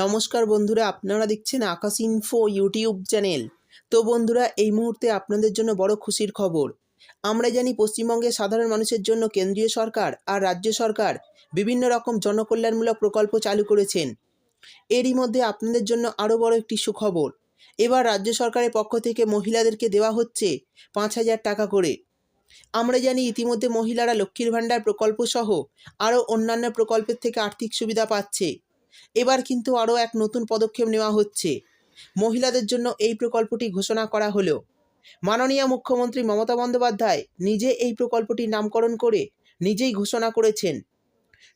নমস্কার বন্ধুরা, আপনারা দেখছেন আকাশ ইনফো ইউটিউব চ্যানেল তো বন্ধুরা, এই মুহূর্তে আপনাদের জন্য বড় খুশির খবর। আমরা জানি পশ্চিমবঙ্গের সাধারণ মানুষের জন্য কেন্দ্রীয় সরকার আর রাজ্য সরকার বিভিন্ন রকম জনকল্যাণমূলক প্রকল্প চালু করেছেন। এরই মধ্যে আপনাদের জন্য আরও বড় একটি সুখবর। এবার রাজ্য সরকারের পক্ষ থেকে মহিলাদেরকে দেওয়া হচ্ছে পাঁচ হাজার টাকা করে। আমরা জানি ইতিমধ্যে মহিলারা লক্ষ্মীর ভাণ্ডার প্রকল্প সহ আরও অন্যান্য প্রকল্পের থেকে আর্থিক সুবিধা পাচ্ছে। এবার কিন্তু আরও এক নতুন পদক্ষেপ নেওয়া হচ্ছে। মহিলাদের জন্য এই প্রকল্পটি ঘোষণা করা হলো মাননীয় মুখ্যমন্ত্রী মমতা বন্দ্যোপাধ্যায় নিজে এই প্রকল্পটির নামকরণ করে নিজেই ঘোষণা করেছেন।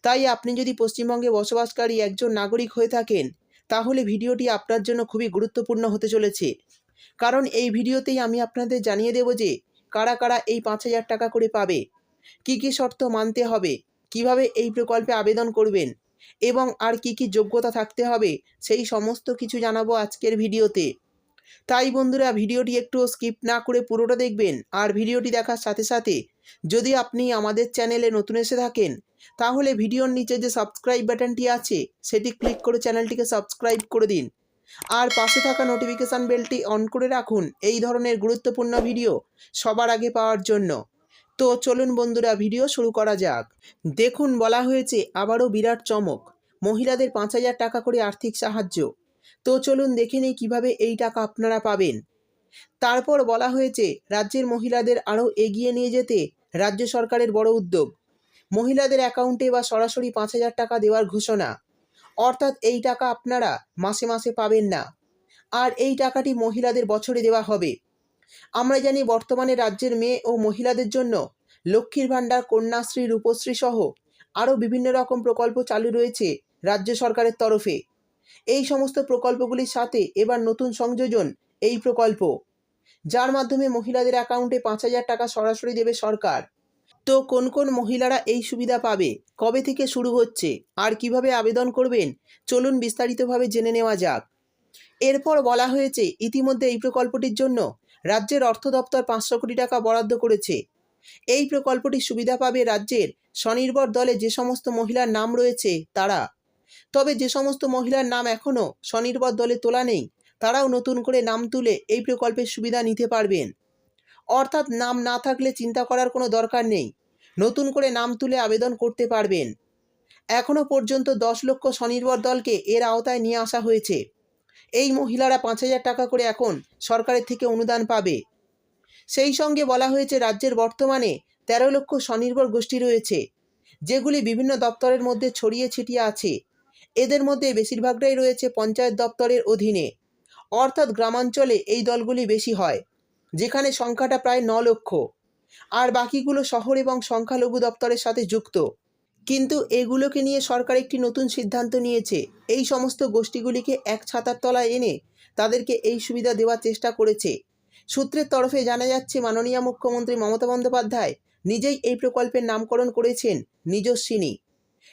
তাই আপনি যদি পশ্চিমবঙ্গে বসবাসকারী একজন নাগরিক হয়ে থাকেন, তাহলে ভিডিওটি আপনার জন্য খুবই গুরুত্বপূর্ণ হতে চলেছে। কারণ এই ভিডিওতেই আমি আপনাদের জানিয়ে দেব যে, কারা কারা এই পাঁচ হাজার টাকা করে পাবে, কী কী শর্ত মানতে হবে, কীভাবে এই প্রকল্পে আবেদন করবেন এবং আর কি কি যোগ্যতা থাকতে হবে, সেই সমস্ত কিছু জানাব আজকের ভিডিওতে। তাই বন্ধুরা, ভিডিওটি একটু স্কিপ না করে পুরোটা দেখবেন আর ভিডিওটি দেখার সাথে সাথে যদি আপনি আমাদের চ্যানেলে নতুন এসে থাকেন, তাহলে ভিডিওর নিচে যে সাবস্ক্রাইব বাটনটি আছে, সেটি ক্লিক করে চ্যানেলটিকে সাবস্ক্রাইব করে দিন। আর পাশে থাকা নোটিফিকেশান বেলটি অন করে রাখুন, এই ধরনের গুরুত্বপূর্ণ ভিডিও সবার আগে পাওয়ার জন্য। তো চলুন বন্ধুরা, ভিডিও শুরু করা যাক। দেখুন, বলা হয়েছে আবারও বিরাট চমক। মহিলাদের পাঁচ হাজার টাকা করে আর্থিক সাহায্য। তো চলুন দেখে নেই কীভাবে এই টাকা আপনারা পাবেন। তারপর বলা হয়েছে, রাজ্যের মহিলাদের আরও এগিয়ে নিয়ে যেতে রাজ্য সরকারের বড় উদ্যোগ। মহিলাদের অ্যাকাউন্টে বা সরাসরি পাঁচ হাজার টাকা দেওয়ার ঘোষণা। অর্থাৎ এই টাকা আপনারা মাসে মাসে পাবেন না। আর এই টাকাটি মহিলাদের বছরে দেওয়া হবে। আমরা জানি বর্তমানে রাজ্যের মেয়ে ও মহিলাদের জন্য লক্ষ্মীর ভাণ্ডার, কন্যাশ্রী, রূপশ্রী সহ আরও বিভিন্ন রকম প্রকল্প চালু রয়েছে রাজ্য সরকারের তরফে। এই সমস্ত প্রকল্পগুলির সাথে এবার নতুন সংযোজন এই প্রকল্প, যার মাধ্যমে মহিলাদের অ্যাকাউন্টে পাঁচ হাজার টাকা সরাসরি দেবে সরকার। তো কোন কোন মহিলারা এই সুবিধা পাবে, কবে থেকে শুরু হচ্ছে, আর কীভাবে আবেদন করবেন, চলুন বিস্তারিতভাবে জেনে নেওয়া যাক। এরপর বলা হয়েছে ইতিমধ্যে এই প্রকল্পটির জন্য রাজ্যের অর্থ দপ্তর পাঁচশো কোটি টাকা বরাদ্দ করেছে। এই প্রকল্পটি সুবিধা পাবে রাজ্যের স্বনির্ভর দলে যে সমস্ত মহিলার নাম রয়েছে, তারা। তবে যে সমস্ত মহিলার নাম এখনও স্বনির্ভর দলে তোলা নেই, তারাও নতুন করে নাম তুলে এই প্রকল্পের সুবিধা নিতে পারবেন। অর্থাৎ নাম না থাকলে চিন্তা করার কোনো দরকার নেই, নতুন করে নাম তুলে আবেদন করতে পারবেন। এখনও পর্যন্ত দশ লক্ষ স্বনির্ভর দলকে এর আওতায় নিয়ে আসা হয়েছে। এই মহিলারা পাঁচ হাজার টাকা করে এখন সরকারের থেকে অনুদান পাবে। সেই সঙ্গে বলা হয়েছে, রাজ্যের বর্তমানে তেরো লক্ষ স্বনির্ভর গোষ্ঠী রয়েছে, যেগুলি বিভিন্ন দপ্তরের মধ্যে ছড়িয়ে ছিটিয়ে আছে। এদের মধ্যে বেশিরভাগটাই রয়েছে পঞ্চায়েত দপ্তরের অধীনে। অর্থাৎ গ্রামাঞ্চলে এই দলগুলি বেশি হয়, যেখানে সংখ্যাটা প্রায় ন লক্ষ। আর বাকিগুলো শহর এবং সংখ্যালঘু দপ্তরের সাথে যুক্ত। কিন্তু এগুলোকে নিয়ে সরকার একটি নতুন সিদ্ধান্ত নিয়েছে। এই সমস্ত গোষ্ঠীগুলিকে এক ছাতার তলায় এনে তাদেরকে এই সুবিধা দেওয়ার চেষ্টা করেছে। সূত্রের তরফে জানা যাচ্ছে, মাননীয় মুখ্যমন্ত্রী মমতা বন্দ্যোপাধ্যায় নিজেই এই প্রকল্পের নামকরণ করেছেন নিজস্বিনী।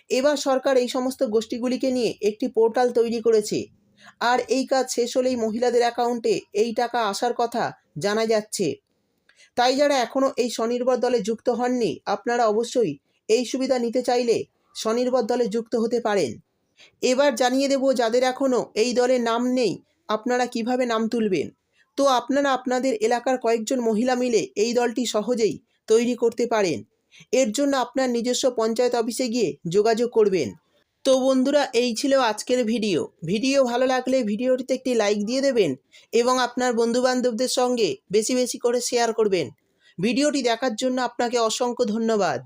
এবার সরকার এই সমস্ত গোষ্ঠীগুলিকে নিয়ে একটি পোর্টাল তৈরি করেছে। আর এই কাজ শেষ হলেই মহিলাদের অ্যাকাউন্টে এই টাকা আসার কথা জানা যাচ্ছে। তাই যারা এখনও এই স্বনির্ভর দলে যুক্ত হননি, আপনারা অবশ্যই এই সুবিধা নিতে চাইলে স্বনির্ভর দলে যুক্ত হতে পারেন। এবার জানিয়ে দেব যাদের এখনও এই দলে নাম নেই, আপনারা কীভাবে নাম তুলবেন? তো আপনারা আপনাদের এলাকার কয়েকজন মহিলা মিলে এই দলটি সহজেই তৈরি করতে পারেন। এর জন্য আপনার নিজস্ব পঞ্চায়েত অফিসে গিয়ে যোগাযোগ করবেন। তো বন্ধুরা, এই ছিল আজকের ভিডিও। ভিডিও ভালো লাগলে ভিডিওটিতে একটি লাইক দিয়ে দেবেন এবং আপনার বন্ধুবান্ধবদের সঙ্গে বেশি বেশি করে শেয়ার করবেন। ভিডিওটি দেখার জন্য আপনাকে অসংখ্য ধন্যবাদ।